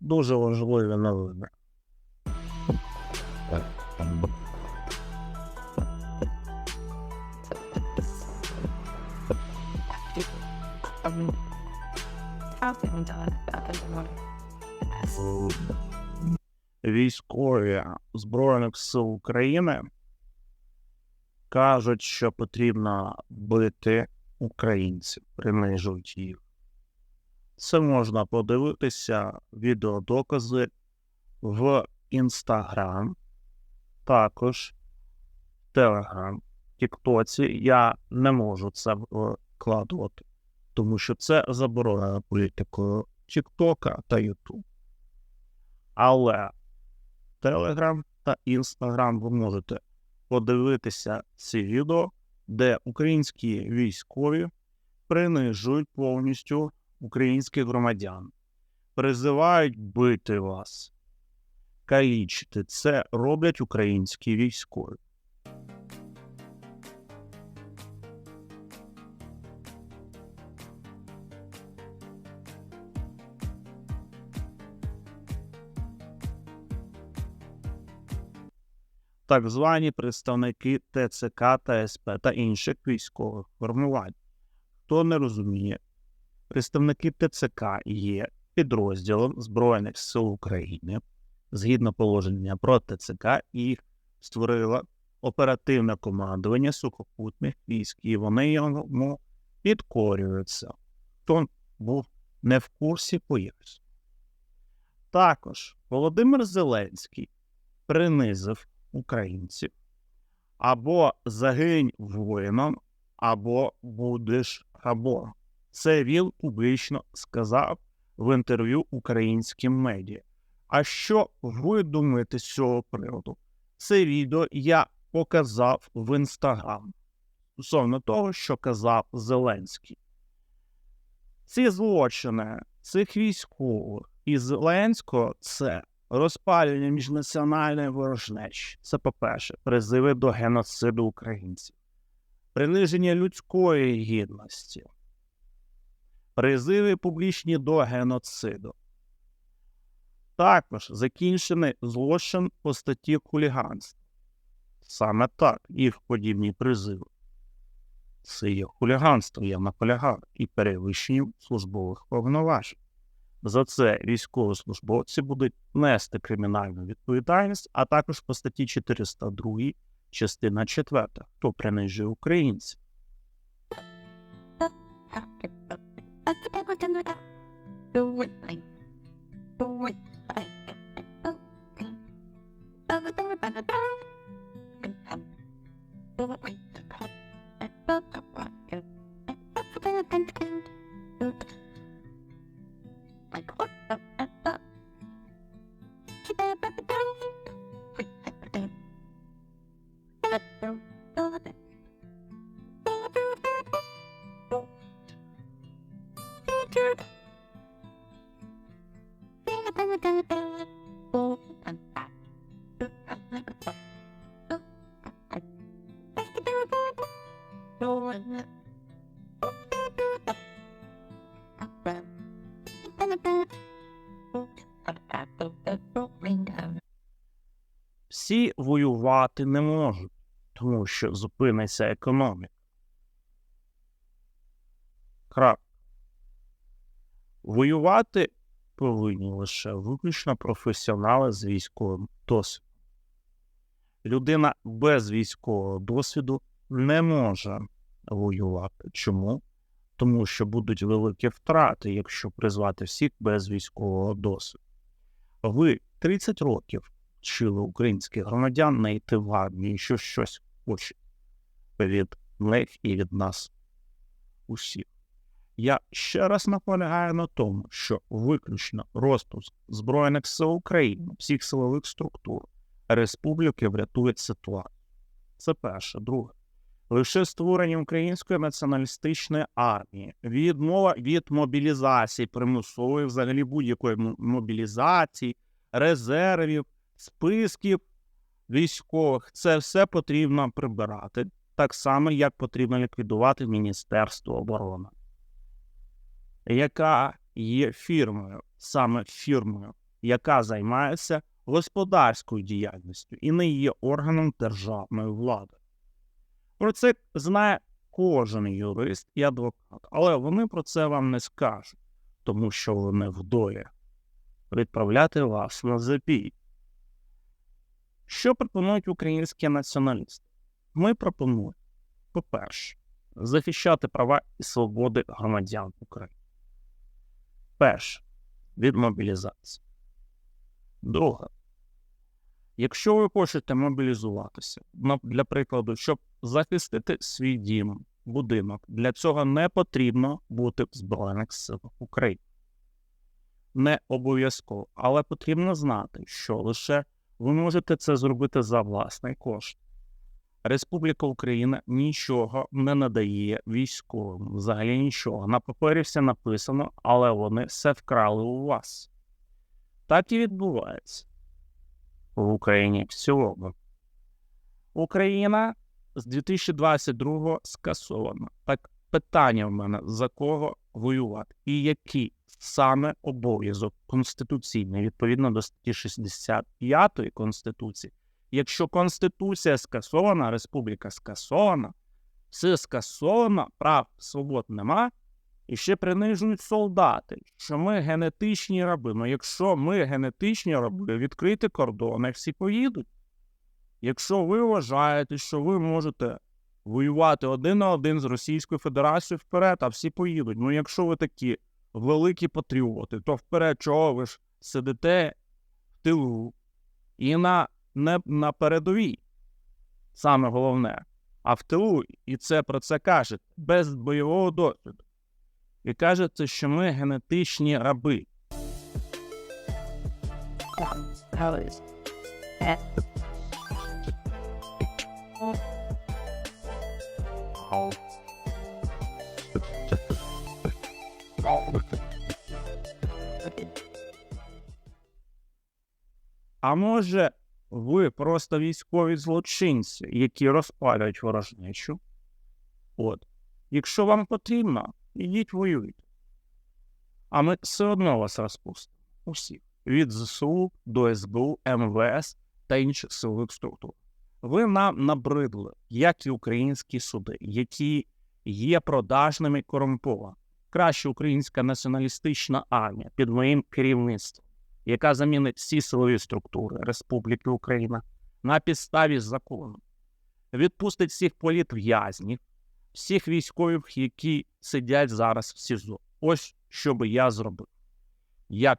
дуже важливі новини. Військові Збройних сил України кажуть, що потрібно бити українців, принижують їх. Це можна подивитися відеодокази в Інстаграм, також в Телеграм, Тіктоці. Я не можу це вкладувати, тому що це заборонено політикою Тіктока та Ютуб. Але Телеграм та Інстаграм ви можете подивитися ці відео, де українські військові принижують повністю українських громадян, призивають бити вас, калічити. Це роблять українські військові. Так звані представники ТЦК та СП та інших військових формувань. Хто не розуміє, представники ТЦК є підрозділом Збройних сил України згідно положення про ТЦК і створила оперативне командування сухопутних військ, і вони йому підкорюються. Хто був не в курсі, поясню. Також Володимир Зеленський принизив українців або загинь воїном, або будеш рабом. Це він публічно сказав в інтерв'ю українським медіа. А що ви думаєте з цього приводу? Це відео я показав в інстаграм стосовно того, що казав Зеленський. Ці злочини цих військових і Зеленського це розпалювання міжнаціональної ворожнечі. Це, по-перше, призиви до геноциду українців, приниження людської гідності, призиви публічні до геноциду. Також закінчений злочин по статті хуліганства. Саме так, їх подібні призиви. Це є хуліганство, я наполягав, і перевищенням службових повноважень. За це військовослужбовці будуть нести кримінальну відповідальність, а також по статті 402, частина 4, хто принижує українців. Всі воювати не можуть, тому що зупиниться економіка. Крап. Воювати повинні лише виключно професіонали з військовим досвідом. Людина без військового досвіду не може воювати. Чому? Тому що будуть великі втрати, якщо призвати всіх без військового досвіду. Ви 30 років вчили українських громадян не йти в армію, що щось хоче від них і від нас усіх. Я ще раз наполягаю на тому, що виключно розпуск Збройних сил України, всіх силових структур республіки врятує ситуацію. Це перше. Друге. Лише створення української націоналістичної армії, відмова від мобілізації, примусової взагалі будь-якої мобілізації, резервів, списків військових, це все потрібно прибирати, так само, як потрібно ліквідувати Міністерство оборони, яка є фірмою, саме фірмою яка займається господарською діяльністю і не є органом державної влади. Про це знає кожен юрист і адвокат, але вони про це вам не скажуть, тому що вони в долі відправляти вас на забій. Що пропонують українські націоналісти? Ми пропонуємо, по-перше, захищати права і свободи громадян України. Перше від мобілізації. Друге, якщо ви хочете мобілізуватися, для прикладу, щоб захистити свій дім, будинок, для цього не потрібно бути в Збройних силах України. Не обов'язково, але потрібно знати, що лише ви можете це зробити за власний кошт. Республіка Україна нічого не надає військовим, взагалі нічого. На папері все написано, але вони все вкрали у вас. Так і відбувається в Україні в цілому. Україна з 2022 скасована. Так питання в мене за кого воювати і який саме обов'язок конституційний відповідно до статті 65 Конституції. Якщо Конституція скасована, республіка скасована, все скасовано, прав свобод нема, і ще принижують солдати, що ми генетичні раби. Ну, якщо ми генетичні раби, відкрити кордони, всі поїдуть. Якщо ви вважаєте, що ви можете воювати один на один з Російською Федерацією вперед, а всі поїдуть. Ну, якщо ви такі великі патріоти, то вперед чого ви ж сидите в тилу і на, не на передовій, саме головне, а в тилу, і це про це кажете, без бойового досвіду. І кажете, що ми генетичні раби. А може, ви просто військові злочинці, які розпалюють ворожнечу? От. Якщо вам потрібно, ідіть воюйте. А ми все одно вас розпустимо. Усіх. Від ЗСУ до СБУ, МВС та інших силових структур. Ви нам набридли, як і українські суди, які є продажними і корумпованими. Краще українська націоналістична армія під моїм керівництвом, яка замінить всі силові структури Республіки Україна на підставі закону, відпустить всіх політв'язнів, всіх військових, які сидять зараз в СІЗО. Ось що би я зробив, як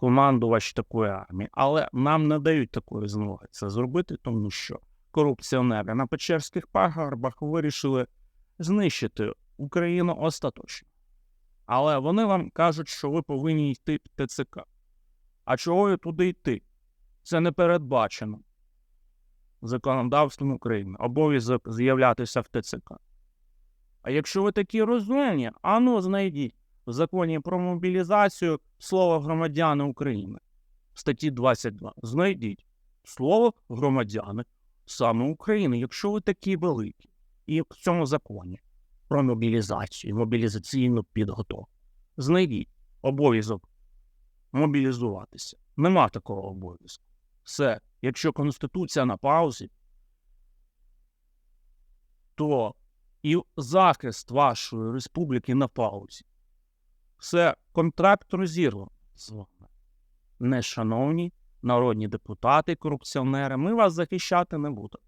командувач такої армії. Але нам не дають такої змоги це зробити, тому що корупціонери на Печерських пагорбах вирішили знищити Україну остаточно. Але вони вам кажуть, що ви повинні йти в ТЦК. А чого туди йти? Це не передбачено законодавством України. Обов'язок з'являтися в ТЦК. А якщо ви такі розумні, ану знайдіть в законі про мобілізацію слово громадяни України в статті 22. Знайдіть слово громадяни саме України, якщо ви такі великі. І в цьому законі про мобілізацію, мобілізаційну підготовку. Знайдіть обов'язок мобілізуватися. Нема такого обов'язку. Все, якщо Конституція на паузі, то і захист вашої республіки на паузі. Все, контракт розірвано з вами. Нешановні народні депутати, корупціонери, ми вас захищати не будемо.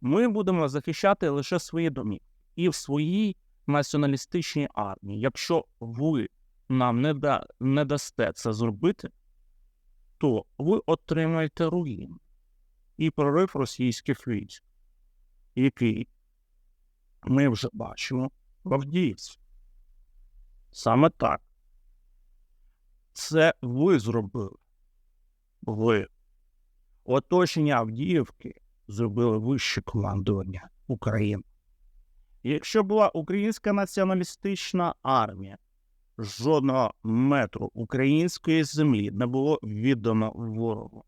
Ми будемо захищати лише свої домівки і в своїй націоналістичній армії. Якщо ви нам не, да, не дасте це зробити, то ви отримаєте руїн і прорив російських військ, який ми вже бачимо в Авдіївці. Саме так. Це ви зробили. Ви. Оточення Авдіївки зробили вище командування України. Якщо була українська націоналістична армія, жодного метру української землі не було віддано ворогу.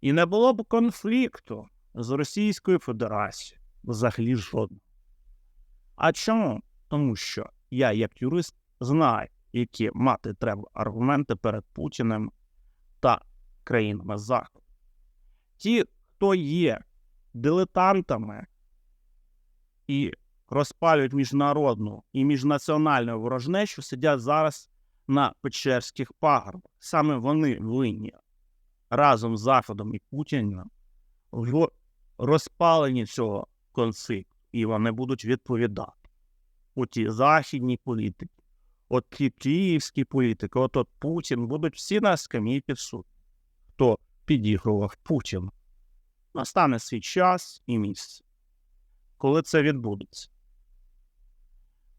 І не було б конфлікту з Російською Федерацією взагалі жодного. А чому? Тому що я, як юрист, знаю, які мати треба аргументи перед Путіним та країнами Заходу. Ті, хто є дилетантами і розпалюють міжнародну і міжнаціональну ворожнечу, сидять зараз на Печерських пагорбах. Саме вони винні разом з Заходом і Путіним в розпаленні цього конфлікту, і вони будуть відповідати. Оті західні політики, от ті київські політики, от от Путін будуть всі на скам'ї підсуд. Хто підігрував Путін? Настане свій час і місце. Коли це відбудеться?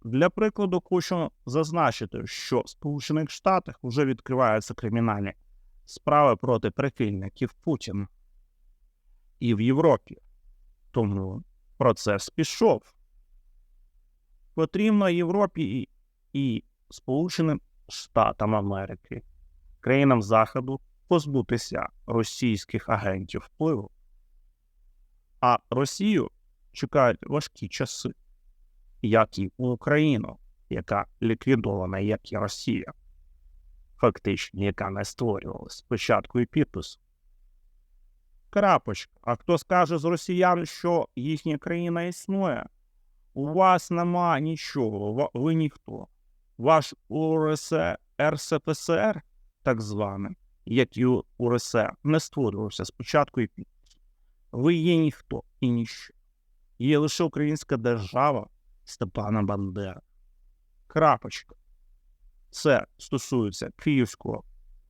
Для прикладу, хочу зазначити, що в Сполучених Штатах вже відкриваються кримінальні справи проти прихильників Путіна і в Європі. Тому процес пішов. Потрібно Європі і Сполученим Штатам Америки, країнам Заходу позбутися російських агентів впливу. А Росію чекають важкі часи, як і Україну, яка ліквідована, як і Росія, фактично, яка не створювалася спочатку і підпису. Крапочка. А хто скаже з росіян, що їхня країна існує? У вас нема нічого, ви ніхто. Ваш УРСР, РСФСР, так званий, як і УРСР, не створювався спочатку і підпису. Ви є ніхто і ніщо. Є лише українська держава Степана Бандера. Крапочка. Це стосується київського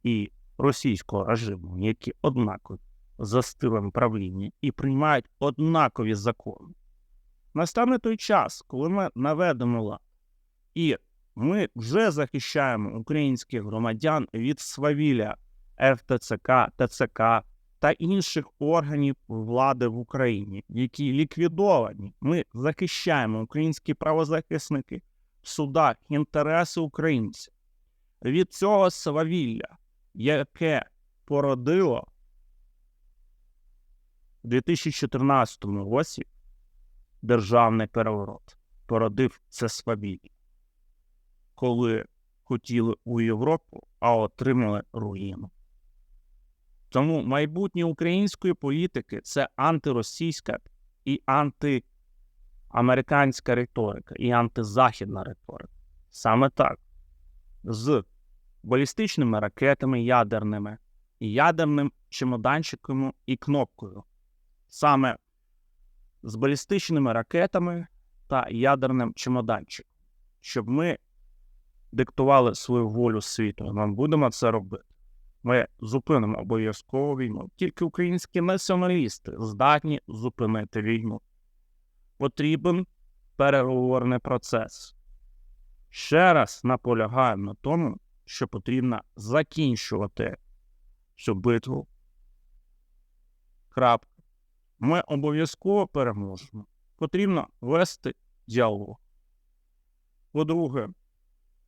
і російського режиму, які однакові за стилем правління і приймають однакові закони. Настане той час, коли ми наведемо лад, і ми вже захищаємо українських громадян від свавілля ФТЦК, ТЦК та інших органів влади в Україні, які ліквідовані. Ми захищаємо українські правозахисники в судах інтереси українців від цього свавілля, яке породило у 2014 році державний переворот, породив це свавілля, коли хотіли у Європу, а отримали руїну. Тому майбутнє української політики це антиросійська і антиамериканська риторика, і антизахідна риторика. Саме так. З балістичними ракетами ядерними, ядерним чемоданчиком і кнопкою. Саме з балістичними ракетами та ядерним чемоданчиком, щоб ми диктували свою волю світу. Ми будемо це робити. Ми зупинимо обов'язково війну. Тільки українські націоналісти здатні зупинити війну. Потрібен переговорний процес. Ще раз наполягаю на тому, що потрібно закінчувати цю битву. Крапка. Ми обов'язково переможемо. Потрібно вести діалог. По-друге,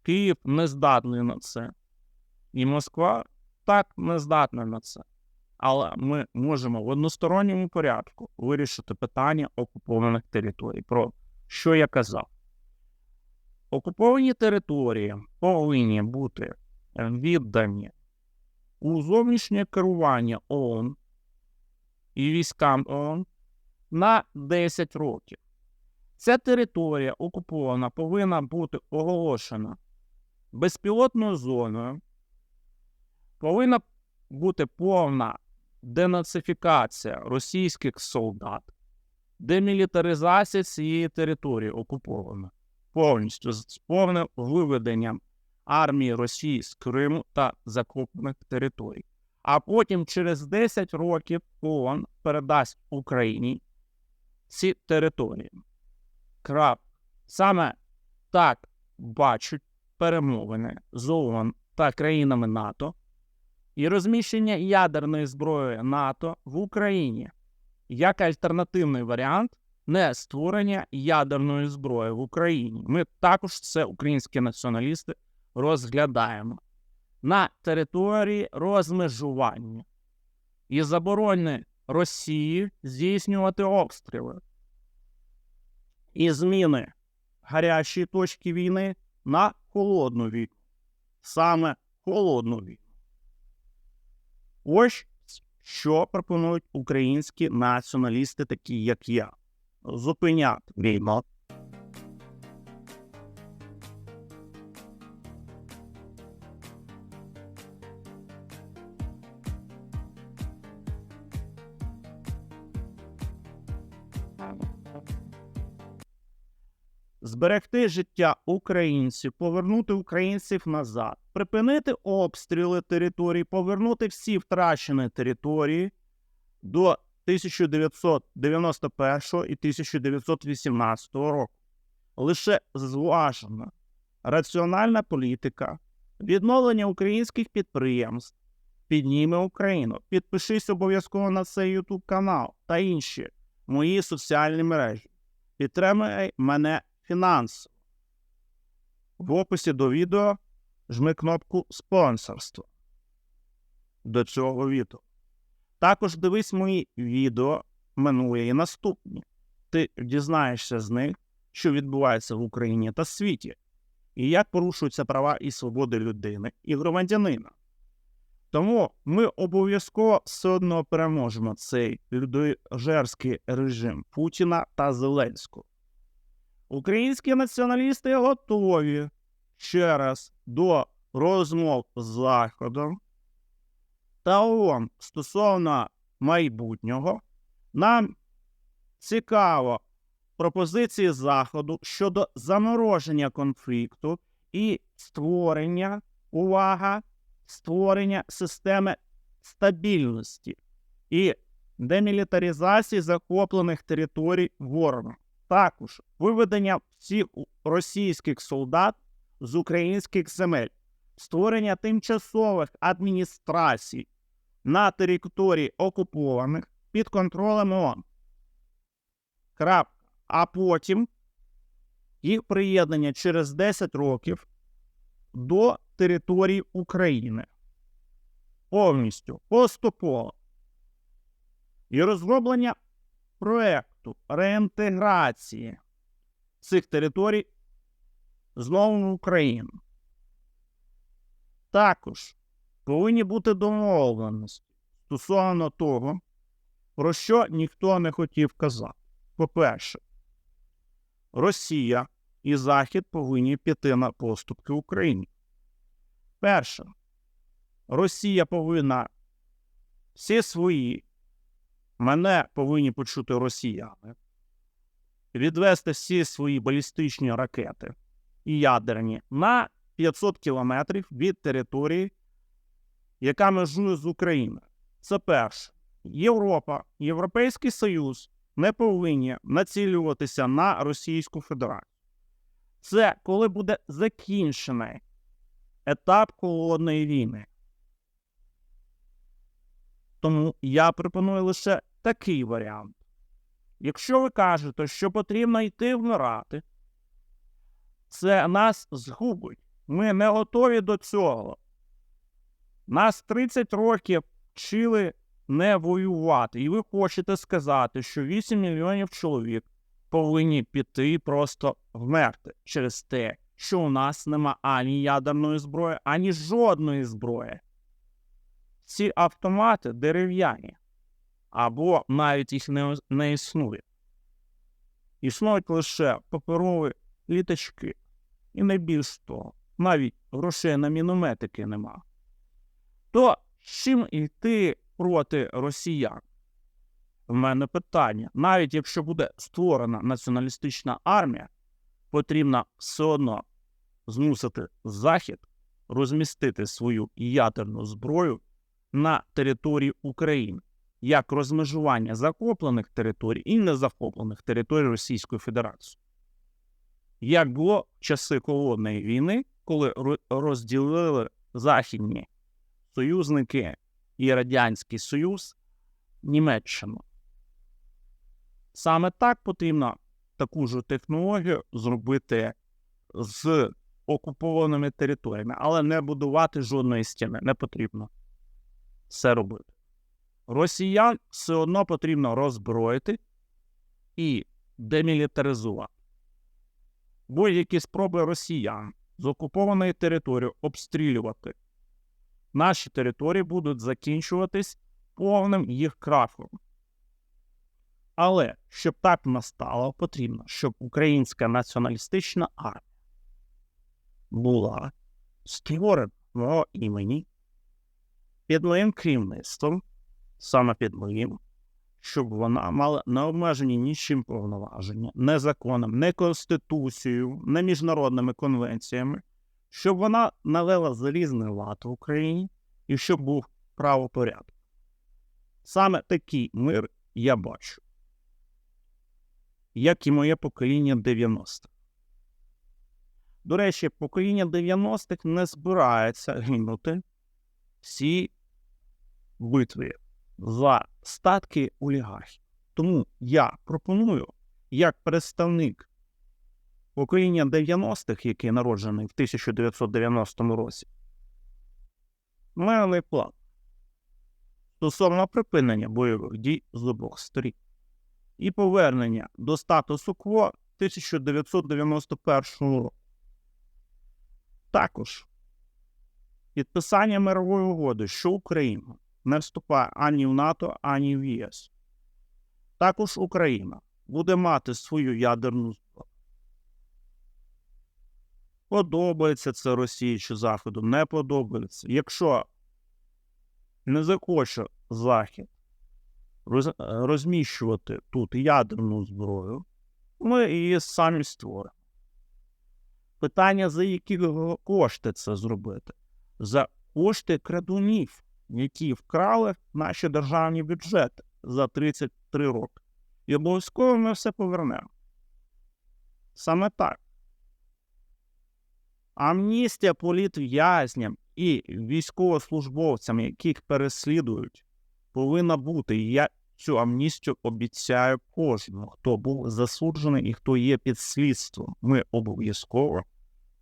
Київ не здатний на це. І Москва так не здатна на це. Але ми можемо в односторонньому порядку вирішити питання окупованих територій. Про що я казав? Окуповані території повинні бути віддані у зовнішнє керування ООН і військам ООН на 10 років. Ця територія окупована повинна бути оголошена безпілотною зоною, повинна бути повна денацифікація російських солдат, демілітаризація цієї території окупована повністю з повним виведенням армії Росії з Криму та закопаних територій. А потім через 10 років ООН передасть Україні ці території. Крап. Саме так бачать перемовини з ООН та країнами НАТО і розміщення ядерної зброї НАТО в Україні як альтернативний варіант не створення ядерної зброї в Україні. Ми також це українські націоналісти розглядаємо на території розмежування і заборони Росії здійснювати обстріли і зміни гарячої точки війни на холодну війну. саме холодну війну. Ось що пропонують українські націоналісти, такі як я. Зупиняти війну. Зберегти життя українців, повернути українців назад, припинити обстріли територій, повернути всі втрачені території до 1991 і 1918 року. Лише зважена раціональна політика, відновлення українських підприємств підніме Україну. Підпишись обов'язково на цей YouTube канал та інші мої соціальні мережі. Підтримай мене фінансово. В описі до відео жми кнопку спонсорство до цього відео. Також дивись мої відео минулі і наступні. Ти дізнаєшся з них, що відбувається в Україні та світі, і як порушуються права і свободи людини і громадянина. Тому ми обов'язково все одно переможемо цей людожерський режим Путіна та Зеленського. Українські націоналісти готові ще раз до розмов з Заходом та ООН стосовно майбутнього. Нам цікаво пропозиції Заходу щодо замороження конфлікту і створення, увага, створення системи стабільності і демілітаризації захоплених територій ворогом. Також виведення всіх російських солдат з українських земель, створення тимчасових адміністрацій на території окупованих під контролем ООН. Крапка. А потім їх приєднання через 10 років до території України. Повністю поступово. І розроблення проекту реінтеграції цих територій знову в Україну. Також повинні бути домовленості стосовно того, про що ніхто не хотів казати. По-перше, Росія і Захід повинні піти на поступки Україні. Перше, Росія повинна всі свої Мене повинні почути росіяни, відвести всі свої балістичні ракети і ядерні на 500 кілометрів від території, яка межує з Україною. Це перше. Європа, Європейський Союз не повинні націлюватися на Російську Федерацію. Це коли буде закінчений етап холодної війни. Тому я пропоную лише такий варіант. Якщо ви кажете, що потрібно йти вмирати, це нас згубить. Ми не готові до цього. Нас 30 років вчили не воювати. І ви хочете сказати, що 8 мільйонів чоловік повинні піти просто вмерти через те, що у нас нема ані ядерної зброї, ані жодної зброї ці автомати дерев'яні, або навіть їх не, не існує. Існують лише паперові літачки. І не більш того, навіть грошей на мінометики нема. То чим йти проти росіян? В мене питання. Навіть якщо буде створена націоналістична армія, потрібно все одно змусити Захід розмістити свою ядерну зброю на території України як розмежування захоплених територій і незахоплених територій Російської Федерації. Як було в часи холодної війни, коли розділили західні союзники і Радянський Союз Німеччину. Саме так потрібно таку ж технологію зробити з окупованими територіями, але не будувати жодної стіни не потрібно це робити. Росіян все одно потрібно роззброїти і демілітаризувати. Будь-які спроби росіян з окупованої території обстрілювати. Наші території будуть закінчуватись повним їх крахом. Але щоб так настало, потрібно, щоб українська націоналістична армія була створена мого імені під моїм керівництвом, саме під моїм, щоб вона мала необмежені нічим повноваження, не законом, не конституцією, не міжнародними конвенціями, щоб вона навела залізний лад в Україні і щоб був правопорядок. Саме такий мир я бачу, як і моє покоління 90-х. До речі, покоління 90-х не збирається гинути всі битві за статки олігархів. Тому я пропоную, як представник покоління 90-х, який народжений в 1990 році, мирний план стосовно припинення бойових дій з обох сторін і повернення до статусу КВО 1991 року. Також підписання мирової угоди, що Україна не вступає ані в НАТО, ані в ЄС. Також Україна буде мати свою ядерну зброю. Подобається це Росії чи Заходу, не подобається. Якщо не захоче Захід роз- розміщувати тут ядерну зброю, ми її самі створимо. Питання, за які кошти це зробити? За кошти крадунів, які вкрали наші державні бюджети за 33 роки. І обов'язково ми все повернемо. Саме так. Амністія політв'язням і військовослужбовцям, яких переслідують, повинна бути. Я цю амністію обіцяю кожному, хто був засуджений і хто є під слідством. Ми обов'язково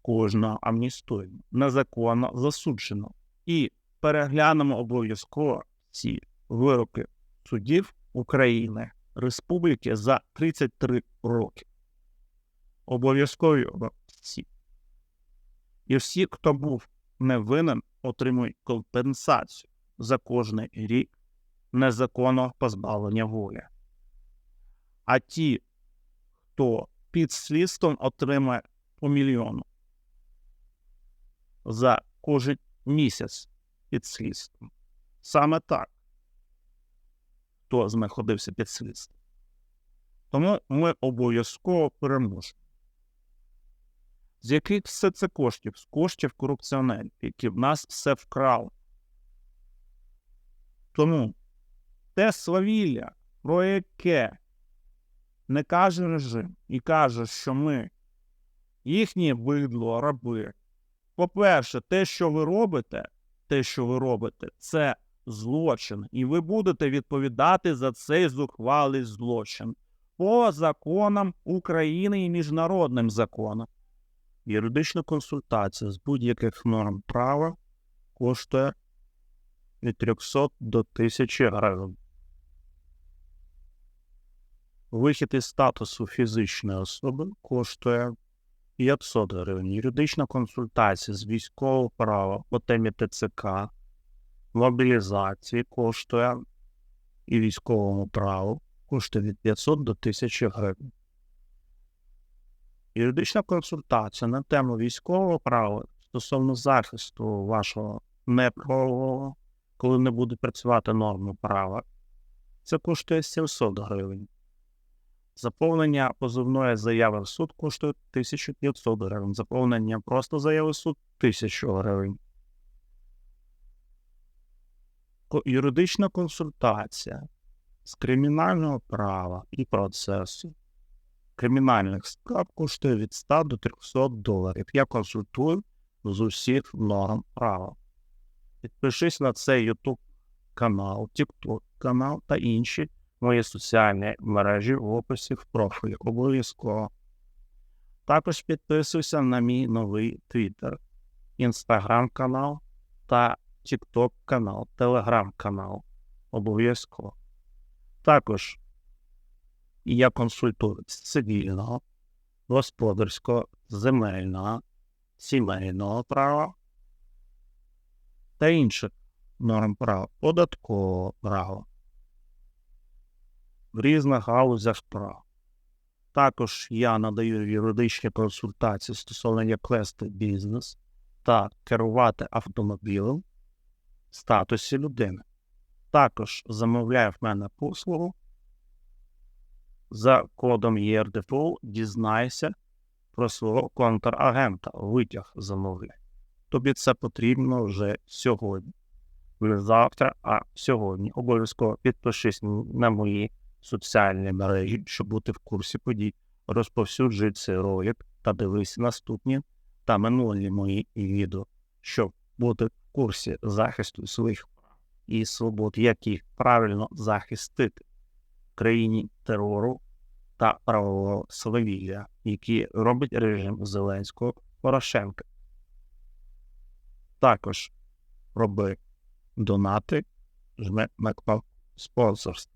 кожного амністуємо, незаконно засуджено. І переглянемо обов'язково ці вироки судів України, Республіки за 33 роки. Обов'язкові всі. І всі, хто був невинен, отримують компенсацію за кожний рік незаконного позбавлення волі. А ті, хто під слідством отримає по мільйону за кожен місяць під слідством. Саме так, хто знаходився під слідством. Тому ми обов'язково переможемо. З яких все це коштів? З коштів корупціонерів, які в нас все вкрали. Тому те свавілля, про яке не каже режим і каже, що ми їхнє бидло, раби. По-перше, те, що ви робите, те, що ви робите, це злочин, і ви будете відповідати за цей зухвалий злочин по законам України і міжнародним законам. Юридична консультація з будь-яких норм права коштує від 300 до 1000 гривень. Вихід із статусу фізичної особи коштує 500 гривень. Юридична консультація з військового права по темі ТЦК, мобілізації коштує і військовому праву коштує від 500 до 1000 гривень. Юридична консультація на тему військового права стосовно захисту вашого неправового, коли не буде працювати норми права, це коштує 700 гривень. Заповнення позовної заяви в суд коштує 1500 гривень. Заповнення просто заяви в суд 1000 гривень. Юридична консультація з кримінального права і процесу кримінальних справ коштує від 100 до 300 доларів. Я консультую з усіх норм права. Підпишись на цей YouTube канал, TikTok канал та інші мої соціальні мережі в описі в профілі. Обов'язково. Також підписуйся на мій новий Twitter, Instagram канал та TikTok канал, Telegram канал. Обов'язково. Також я консультую з цивільного, господарського, земельного, сімейного права та інших норм права, податкового права в різних галузях права. Також я надаю юридичні консультації стосовно як вести бізнес та керувати автомобілем в статусі людини. Також замовляю в мене послугу за кодом ЄРДФО дізнайся про свого контрагента, витяг замовляй. Тобі це потрібно вже сьогодні. Не завтра, а сьогодні. Обов'язково підпишись на мої соціальні мережі, щоб бути в курсі подій. Розповсюджуй цей ролик та дивись наступні та минулі мої відео, щоб бути в курсі захисту своїх прав і свобод, як їх правильно захистити в країні терору та правового свавілля, які робить режим Зеленського Порошенка. Також роби донати, жми на кнопку спонсорство.